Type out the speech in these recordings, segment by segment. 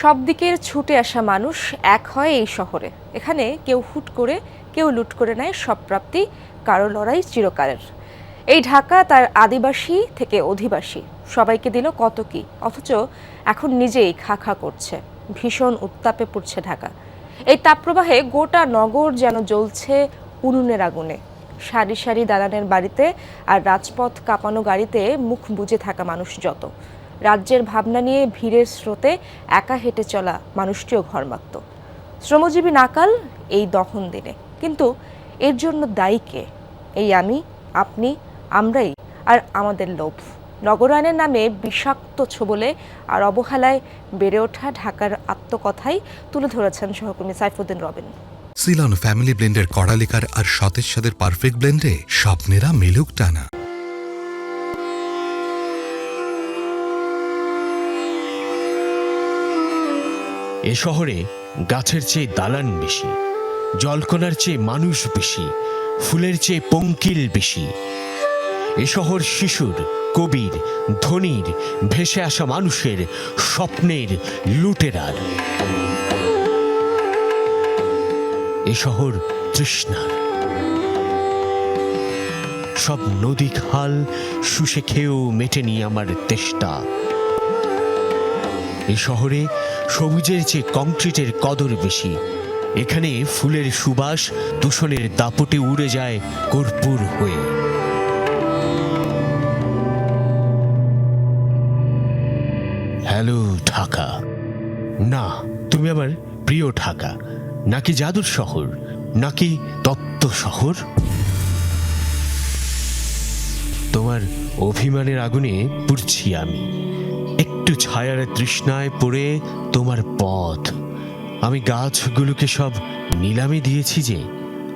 সব দিকের ছুটে আসা মানুষ এক হয় এই শহরে। এখানে কেউ হুট করে, কেউ লুট করে নেয় সব প্রাপ্তি, কারও লড়াই চিরকালের। এই ঢাকা তার আদিবাসী থেকে অধিবাসী। সবাইকে দিল কত কি, অথচ এখন নিজেই খা খা করছে। ভীষণ উত্তাপে পড়ছে ঢাকা। এই তাপপ্রবাহে গোটা নগর যেন জ্বলছে উনুনের আগুনে। সারি সারি দালানের বাড়িতে আর রাজপথ কাঁপানো গাড়িতে মুখ বুজে থাকা মানুষ যত। রাজ্যের ভাবনা নিয়ে ভিড়ের স্রোতে একা হেঁটে চলা মানুষটিও ঘরমাক্ত। শ্রমজীবী নাকাল এই দহন দিনে। কিন্তু এর জন্য দায়ী কে? এই আমি, আপনি, আমরাই আর আমাদের লোভ। নগরায়নের নামে বিষাক্ত ছোবলে আর অবহেলায় বেড়ে ওঠা ঢাকার আত্মকথাই তুলে ধরেছেন সহকর্মী সাইফুদ্দিন রবিন। সিলন ফ্যামিলি ব্লেন্ডের কড়ালিকার আর সতেজ সাদের পারফেক্ট ব্লেন্ডে স্বপ্নেরা মেলুক টানা। এ শহরে গাছের চেয়ে দালান বেশি, জলকণার চেয়ে মানুষ বেশি, ফুলের চেয়ে পঙ্কিল বেশি। এ শহর শিশুর, কবির, ধনীর, ভেসে আসা মানুষের স্বপ্নের লুটেরার। এ শহর তৃষ্ণার সব নদী খাল শুষে খেয়েও মেটেনি আমার তেষ্টা। এ শহরে সবুজের চেয়ে কংক্রিটের কদর বেশি। এখানে ফুলের সুবাস দূষণের দাপটে উড়ে যায় কর্পূর হয়ে। হ্যালো, ঢাকা। না, তুমি আমার প্রিয় ঢাকা। নাকি জাদুর শহর? নাকি তত্ত্ব শহর? তোমার অভিমানের আগুনে পুড়ছি আমি। একটু ছায়ার তৃষ্ণায় পড়ে তোমার পথ। আমি গাছগুলোকে সব নিলামে দিয়েছি যে,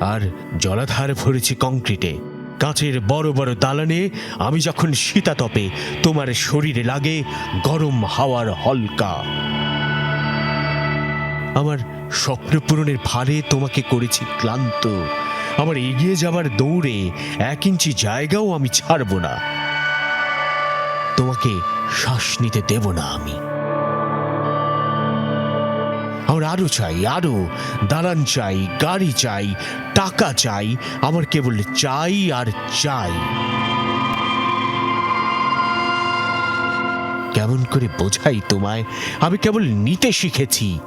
আর জলাধার ভরেছি কংক্রিটে। কাঁচের বড় বড় দালানে আমি যখন শীতাতপে তোমার শরীরে লাগে গরম হাওয়ার হলকা। আমার স্বপ্ন পূরণের ভারে তোমাকে করেছি ক্লান্ত। আমার এগিয়ে যাবার দৌড়ে এক ইঞ্চি জায়গাও আমি ছাড়ব না। তোমাকে শ্বাস নিতে দেব না আমি। আমার আরও চাই, আরও দালান চাই, গাড়ি চাই, টাকা চাই, আমার কেবল চাই আর চাই। কেমন করে বোঝাই তোমায়? আমি কেবল নিতে শিখেছি,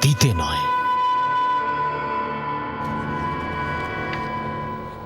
দিতে নয়।